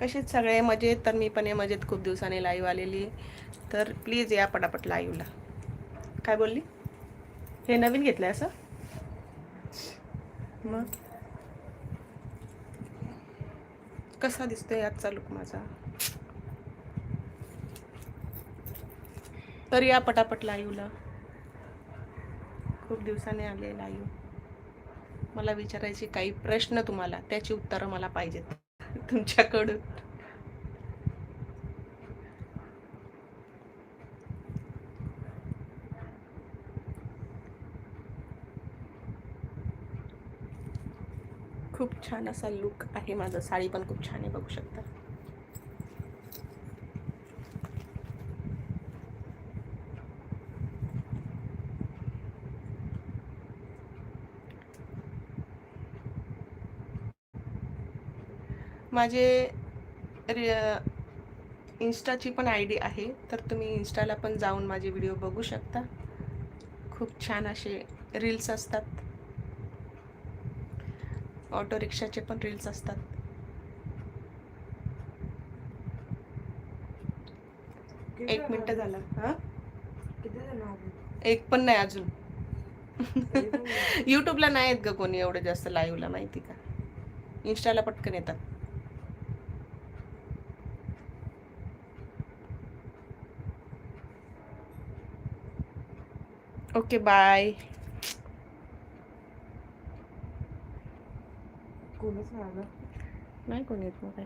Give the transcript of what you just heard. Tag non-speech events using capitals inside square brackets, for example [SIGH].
कसेच सगळे मजेत? तर मी पण आहे मजेत खूप दिवसाने लाईव्ह आलेली. तर प्लीज या पटापट लाईव्हला काय बोलली? हे नवीन घेतलं असं? मग? कसा दिसतोय आजचा लुक माझा? तर या पटापट लाईव्हला खूप दिवसाने आले लाईव्ह मला विचारायचे काही प्रश्न तुम्हाला त्याची उत्तरं मला पाहिजेत. तुमच्याकडून. खूप छान असा लुक आहे माझा. साडी पण खूप छान आहे बघू शकता. माझे इन्स्टाची पण आय डी आहे तर तुम्ही इन्स्टाला पण जाऊन माझे व्हिडिओ बघू शकता. खूप छान असे रील्स असतात. ऑटो रिक्षाचे पण रील्स असतात. एक मिनिट झाला? हा? एक पण नाही अजून. यूट्यूबला नाही. [LAUGHS] आहेत ग कोणी एवढं जास्त लाईव्हला माहिती का? इन्स्टाला पटकन येतात. ओके बाय कोणीच नाही आलं. नाही कोणी येत मग काय